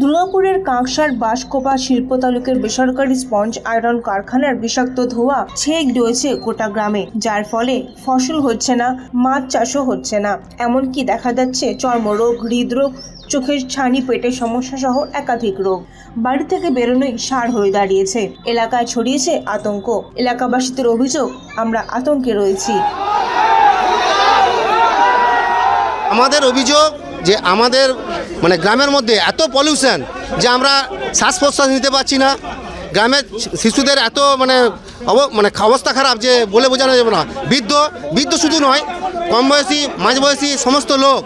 দুর্গাপুরের কাঁকসার বাঁশকোপা শিল্প তালুকের বেসরকারি স্পঞ্জ আয়রন কারখানার বিষাক্ত ধোঁয়া ছেক রয়েছে গোটা গ্রামে, যার ফলে ফসল হচ্ছে না, মাছ চাষও হচ্ছে না। এমনকি দেখা যাচ্ছে চর্মরোগ, হৃদরোগ, চোখের ছানি পেটের সমস্যা সহ একাধিক রোগ। বাড়ি থেকে বেরোনোই সার হয়ে দাঁড়িয়েছে। এলাকায় ছড়িয়েছে আতঙ্ক। এলাকাবাসীদের অভিযোগ, আমরা আতঙ্কে রয়েছি। আমাদের অভিযোগ যে আমাদের মানে গ্রামের মধ্যে এত পলিউশন যে আমরা শ্বাস প্রশ্বাস নিতে পারছি না। গ্রামের শিশুদের এত মানে মানে অবস্থা খারাপ যে বলে বোঝানো যাবে না। বৃদ্ধ বৃদ্ধ শুধু নয় কম বয়সী মাঝবয়সী সমস্ত লোক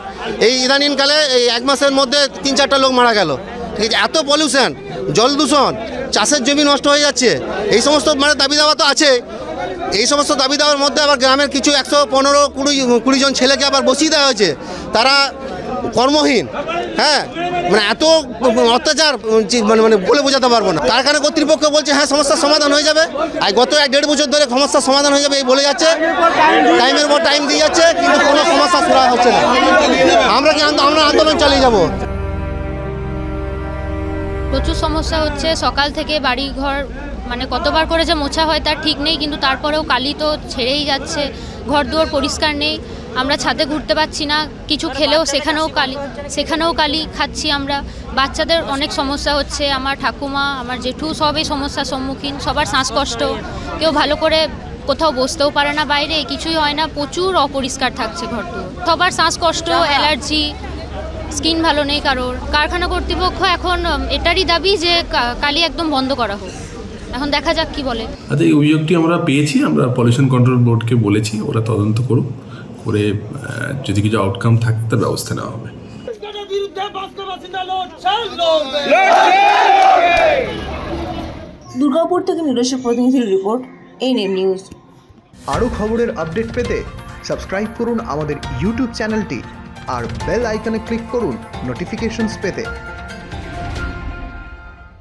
এই ইদানিংকালে এই এক মাসের মধ্যে তিন চারটা লোক মারা গেল। ঠিক আছে এত পলিউশন জল দূষণ, চাষের জমি নষ্ট হয়ে যাচ্ছে, এই সমস্ত মানে দাবি দাওয়া তো আছে। এই সমস্ত দাবি দাওয়ার মধ্যে আবার গ্রামের কিছু একশো পনেরো কুড়ি কুড়ি জন ছেলেকে আবার বসিয়ে দেওয়া হয়েছে। তারা কর্মহীন। হ্যাঁ মানে এত অত্যাচার মানে মানে বলে বোঝাতে পারব না। কারখানা কর্তৃপক্ষ বলছে হ্যাঁ সমস্যার সমাধান হয়ে যাবে। আর গত এক দেড় বছর ধরে সমস্যার সমাধান হয়ে যাবে এই বলে যাচ্ছে। টাইমের পর টাইম দিয়ে যাচ্ছে, কিন্তু কোনো সমস্যা সুরা হচ্ছে না। আমরা কি আমরা আন্দোলন চালিয়ে যাব? প্রচুর সমস্যা হচ্ছে। সকাল থেকে বাড়ি ঘর মানে কতবার করে যে মোছা হয় তার ঠিক নেই, কিন্তু তারপরেও কালি তো ছেড়েই যাচ্ছে। ঘর দুয়ার পরিষ্কার নেই। আমরা ছাদে ঘুরতে পারছি না কিছু খেলেও সেখানেও কালি সেখানেও কালি খাচ্ছি আমরা। বাচ্চাদের অনেক সমস্যা হচ্ছে আমার ঠাকুমা আমার জেঠু সবই সমস্যার সম্মুখীন সবার শ্বাসকষ্ট। কেউ ভালো করে কোথাও বসতেও পারে না বাইরে কিছুই হয় না প্রচুর অপরিষ্কার থাকছে ঘর দুয়ার সবার শ্বাসকষ্ট অ্যালার্জি স্কিন ভালো নেই কারোর। কারখানা কর্তৃপক্ষ এখন এটারই দাবি যে কালি একদম বন্ধ করা হোক। এখন দেখা যাক কি বলে। আচ্ছা এই অভিযোগটি আমরা পেয়েছি আমরা পলিউশন কন্ট্রোল বোর্ডকে বলেছি ওরা তদন্ত করুক। করে যদি কিছু আউটকাম থাকে তার ব্যবস্থা নেওয়া হবে। দুর্গাপুর থেকে নিরসের প্রতিনিধির রিপোর্ট এই নেম নিউজ আরও খবরের আপডেট পেতে সাবস্ক্রাইব করুন আমাদের ইউটিউব চ্যানেলটি আর বেল আইকনে ক্লিক করুন নোটিফিকেশনস পেতে।